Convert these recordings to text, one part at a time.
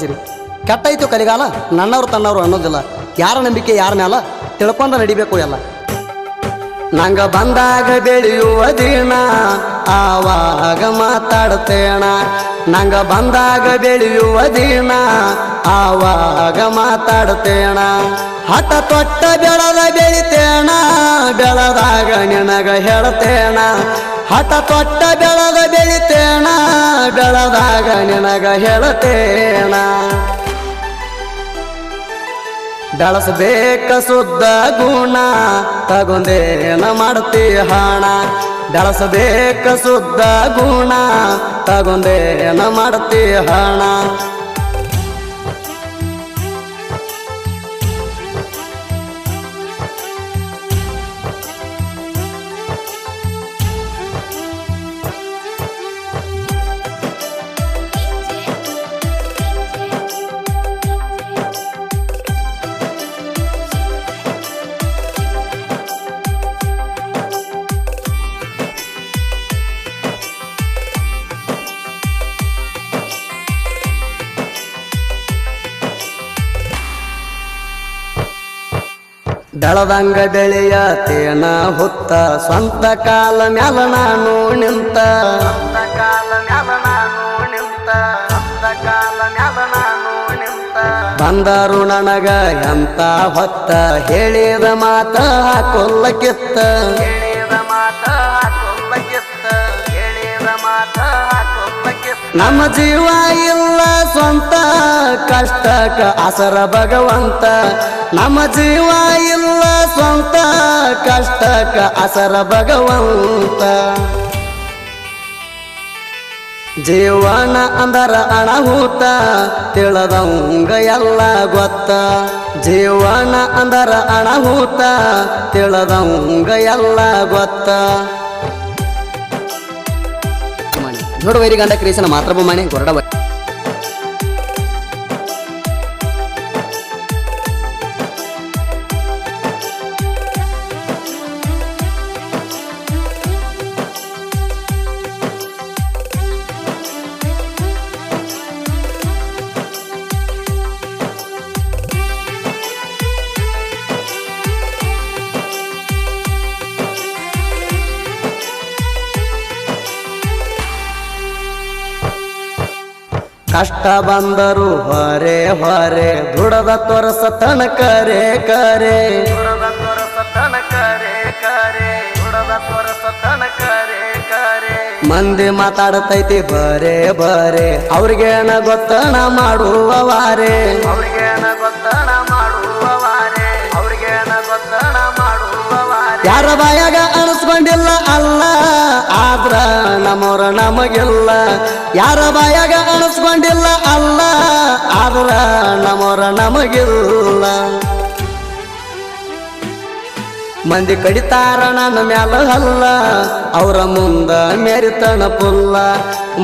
ಸಿರಿ ಕೆಟ್ಟೈತು ಕಲಿಗಾಲ, ನನ್ನವ್ರು ತನ್ನವ್ರು ಅನ್ನೋದಿಲ್ಲ. ಯಾರ ನಂಬಿಕೆ ಯಾರ ಮ್ಯಾಲ, ತಿಳ್ಕೊಂಡ ನಡಿಬೇಕು ಎಲ್ಲ. ನಂಗ ಬಂದಾಗ ಬೆಳೆಯುವ ದಿನ, ಆವಾಗ ಮಾತಾಡ್ತೇಣ. ನಂಗ ಬಂದಾಗ ಬೆಳೆಯುವ ದಿನ, ಆವಾಗ ಮಾತಾಡ್ತೇಣ. ಹಠ ತೊಟ್ಟ ಬೆಳದ ಬೆಳಿತೇಣ ಬೆಳದಾಗ ನಿನಗ ಹೇಳ್ತೇಣ ಹಠ ತೊಟ್ಟ ಬೆಳದ ಬೆಳಿತೇಣ ಬೆಳದಾಗ ನಿನಗ ಹೇಳ್ತೇಣ ಬೆಳಸಬೇಕ ಶುದ್ಧ ಗುಣ ತಗೊಂದೇನ ಮಾಡ್ತಿ ಹಣ. ಬೆಳಸಬೇಕ ಶುದ್ಧ ಗುಣ ತಗೊಂದೇನ ಮಾಡ್ತಿ ಹಣ. ಬೆಳದಂಗ ಬೆಳೆಯತೇನ ಹೊತ್ತ ಸ್ವಂತ ಕಾಲ ಮ್ಯಾಲ ನಾನು ನಿಂತ. ಕಾಲ ಮ್ಯಾಲ ನಾನು ನಿಂತ. ಕಾಲ ಮ್ಯಾಲ ನಾನು ನಿಂತ. ಬಂದರು ನನಗ ಎಂತ ಹೊತ್ತ ಹೇಳಿದ ಮಾತ ಹಾಕೊಲ್ಲ ಕಿತ್ತ ಹೇಳಿದ ಮಾತ ಹಾಕೊಲ್ಲ ಕಿತ್ತ ಹೇಳಿದ ಮಾತ ಹಾಕೊಲ್ಲ ಕಿತ್ತ ನಮ್ಮ ಜೀವ ಇಲ್ಲ ಸ್ವಂತ ಕಷ್ಟಕ ಅಸರ ಭಗವಂತ. ನಮ್ಮ ಜೀವ ಇಲ್ಲ ಸ್ವಂತ ಕಷ್ಟಕ ಅಸರ ಭಗವಂತ. ಜೀವನ ಅಂದರ ಅಣಹೂತ ತಿಳದಂಗ ಎಲ್ಲ ಗೊತ್ತ. ಜೀವನ ಅಂದರ ಅಣಹೂತ ತಿಳದಂಗ ಎಲ್ಲ ಗೊತ್ತ. ನೋಡು ವೈರಿ ಗಂಡ ಕ್ರೀಸನ ಮಾತ್ರ ಬೊಮ್ಮನೆ ಗೊರಡ ಕಷ್ಟ ಬಂದರು ಹೊರೆ ಹೊರೆ ದುಡದ ತೊರಸ ಕರೆ. ಕರೆ ಮಂದಿ ಮಾತಾಡತೈತಿ ಬರೇ ಬರೇ ಏನ ಗೊತ್ತಣ ಮಾಡುವವಾರೆ ಅವ್ರಿಗೇನ ಗೊತ್ತಣ ಮಾಡುವವಾರೆ ಅವ್ರಿಗೇನ ಗೊತ್ತಣ ಮಾಡುವವಾರೆ ಯಾರ ಬಾಯಾಗ ಅನಿಸ್ಕೊಂಡಿಲ್ಲ ಅಲ್ಲ ನಮಗೆಲ್ಲ, ಯಾರ ಬಾಯಾಗ ಅನಿಸ್ಕೊಂಡಿಲ್ಲ ಅಲ್ಲ, ಆದ್ರ ನಮ್ಮವ್ರ ನಮಗಿಲ್ಲ. ಮಂದಿ ಕಡಿತಾರ ನನ್ನ ಮ್ಯಾಲ ಹಲ್ಲ, ಅವರ ಮುಂದ ಮೆರಿತಣ ಪುಲ್ಲ.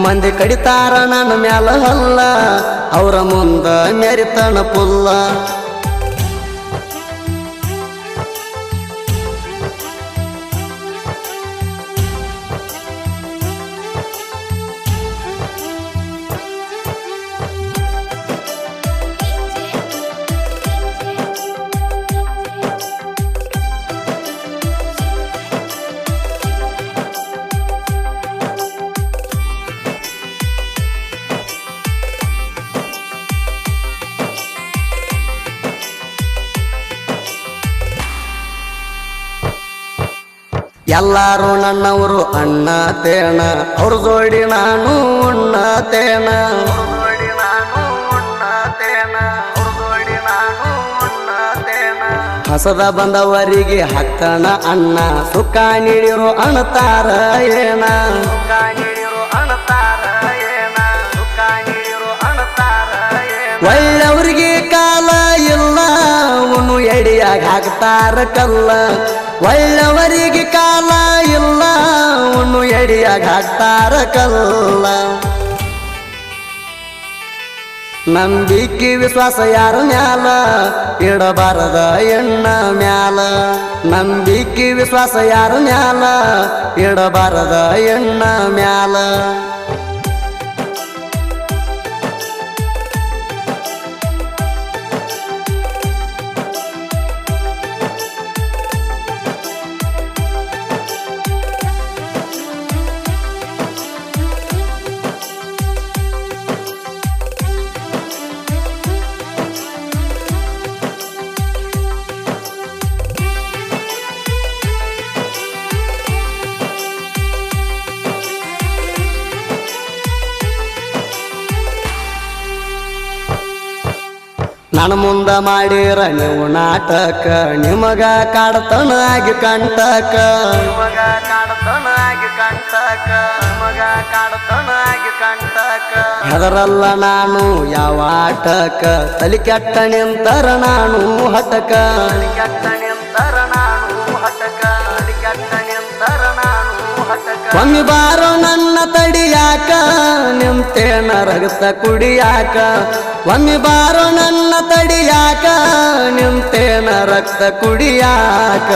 ಮಂದಿ ಕಡಿತಾರ ನನ್ನ ಮ್ಯಾಲ ಹಲ್ಲ, ಅವರ ಮುಂದ ಮೆರಿತಣ ಪುಲ್ಲ. ಎಲ್ಲಾರು ನನ್ನವರು ಅಣ್ಣ ತೇಣ. ಅವ್ರ ಜೋಡಿ ನಾನು ಅಣ್ಣ ತೇಣ. ಹಸದ ಬಂದವರಿಗೆ ಹತ್ತಣ ಅಣ್ಣ. ಸುಖ ನೀಡಿರು ಅಣತಾರ ಏನ? ಇಲ್ಲ ಎಡಿಯಾಗ ಹಾಕ್ತಾರ ಕಲ್ಲ. ಒಳ್ಳವರಿಗೆ ಕಾಲ ಇಲ್ಲ ಉಣ್ಣು ಎಡಿಯಾಗ ಹಾಕ್ತಾರ ಕಲ್ಲ. ನಂಬಿಕೆ, ವಿಶ್ವಾಸ ಯಾರ ಮ್ಯಾಲ? ಇಡಬಾರದ ಎಣ್ಣ ಮ್ಯಾಲ. ನಂಬಿಕೆ, ವಿಶ್ವಾಸ ಯಾರ ಮ್ಯಾಲ? ಇಡಬಾರದ ಎಣ್ಣ ಮ್ಯಾಲ. ನನ್ನ ಮುಂದ ಮಾಡಿರ ನೀವು ನಾಟಕ ನಿಮಗ ಕಾಡತನ ಆಗಿ ಕಂಟಕ. ನಿಮಗ ಕಾಡತನ ಆಗಿ ಕಂಟಕ ನಿಮಗ ಕಾಡತನ ಆಗಿ ಕಂಟಕ. ಹೆದರಲ್ಲ ನಾನು ಯಾವ ಆಟಕ ತಲಿ ಕೆಟ್ಟ ನಿಂತರ ನಾನು ಹಟಕ ತಲಿ ಕೆಟ್ಟ ಒಮ್ಮೆ ಬಾರೋ ನನ್ನ ತಡಿಯಾಕ ನಿಮ್ತೇನ ರಗತ ಕುಡಿಯಾಕ. ಒಮ್ಮೆ ಬಾರೋ ನನ್ನ ತಡಿಯಾಕ ನಿಮ್ತೇನ ರಕ್ತ ಕುಡಿಯಾಕ.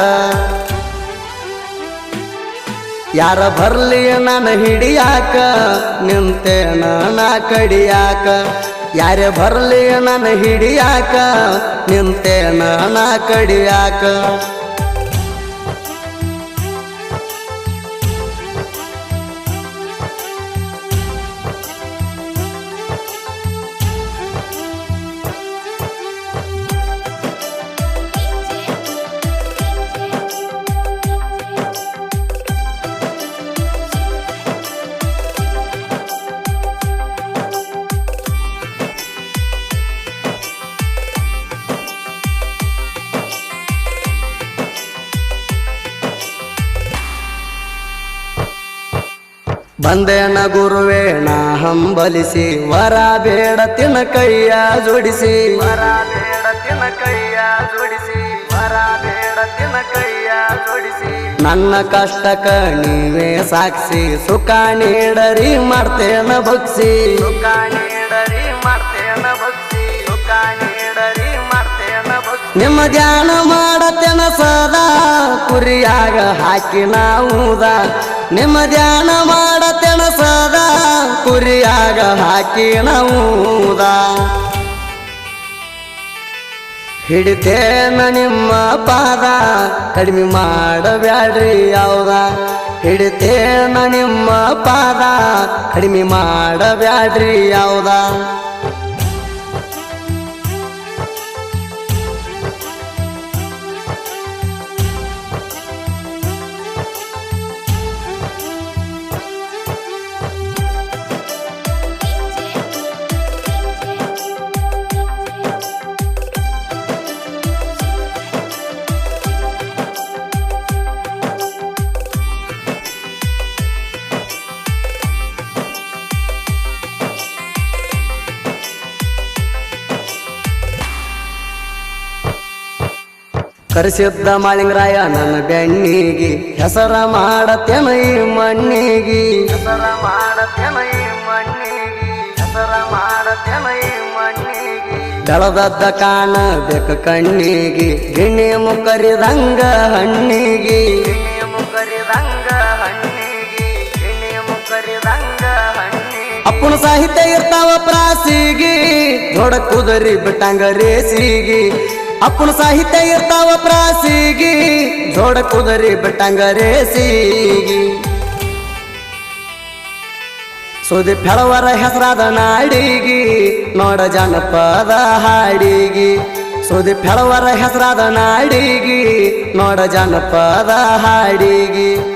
ಯಾರ ಬರ್ಲಿ ನನ್ನ ಹಿಡಿಯಾಕ ನಿಂತೇನ ನಾ ಕಡಿಯಾಕ. ಯಾರೇ ಬರ್ಲಿ ನನ್ನ ಹಿಡಿಯಾಕ ನಿಂತೇನ ನಾ ಕಡಿಯಾಕ. ಬಂದೇನ ಗುರುವೇಣ ಹಂಬಲಿಸಿ, ವರ ಬೇಡ ತಿನ ಕೈಯ ಜೋಡಿಸಿ. ವರ ಬೇಡ ತಿನ ಕೈಯ ಜೋಡಿಸಿ, ವರ ಬೇಡ ತಿನ ಕೈಯ ಜೋಡಿಸಿ. ನನ್ನ ಕಷ್ಟ ಕಣಿವೆ ಸಾಕ್ಷಿ ಸುಖ ನೀಡರಿ ಮಾಡ್ತೇನ ಭಕ್ಸಿ. ಸುಖ ನೀಡರಿ ಮಾಡ್ತೇನ ನಿಮ್ಮ ಧ್ಯಾನ ಮಾಡತೆನ ಸದಾ ಕುರಿಯಾಗ ಹಾಕಿ ನಾವುದ. ನಿಮ್ಮ ಧ್ಯಾನ ಮಾಡತೆನ ಸದಾ ಕುರಿಯಾಗ ಹಾಕಿ ನಾವುದ. ಹಿಡಿತೇನ ನಿಮ್ಮ ಪಾದ, ಕಡಿಮೆ ಮಾಡಬ್ಯಾಡ್ರಿ ಯಾವ್ದ. ಹಿಡಿತೇನ ನಿಮ್ಮ ಪಾದ, ಕಡಿಮೆ ಮಾಡಬ್ಯಾಡ್ರಿ ಯಾವ್ದ. ಕರೆಸಿದ್ದ ಮಾಳಿಂಗರಾಯ ನನ್ನ ಬೆಣ್ಣಿಗೆ. ಹೆಸರ ಮಾಡತ್ತೆ ಮೈ ಮಣ್ಣಿಗೆ. ಹೆಸರ ಮಾಡತೇನ ಈ ಮಣ್ಣಿಗೆ. ಹೆಸರ ಮಾಡತೇನ ಈ ಮಣ್ಣಿಗೆ. ಬೆಳದದ್ದ ಕಾಣಬೇಕು ಕಣ್ಣಿಗೆ. ಗಿಣ್ಣಿ ಮುಖರಿದಂಗ ಹಣ್ಣಿಗೆ. ಗಿಣ್ಣಿ ಮುಕರಿದಂಗ ಹಣ್ಣಿಗಿ. ಅಪ್ಪುನ ಮುಕರಿದಂಗ ಹಣ್ಣಿಗಿ. ಅಪ್ಪನ ಸಾಹಿತ್ಯ ಇರ್ತಾವ ಪ್ರಾಸಿಗೆ. ದೊಡ ಕುದರಿ ಬಿಟ್ಟಂಗ ರೇಸಿಗಿ. ಅಪ್ಪನ ಸಾಹಿತ್ಯ ಇರ್ತಾವ ಪ್ರಾಸಿಗಿ. ಜೋಡ ಕುದರಿ ಬಿಟ್ಟಂಗ ರೇಸಿಗಿ. ಸುದಿ ಫೆಳವರ ಹೆಸರಾದ ನಾಡಿಗಿ, ನೋಡ ಜನಪದ ಹಾಡಿಗಿ. ಸುದಿ ಫೆಳವರ ಹೆಸರಾದ ನಾಡಿಗಿ, ನೋಡ ಜನಪದ ಹಾಡಿಗಿ.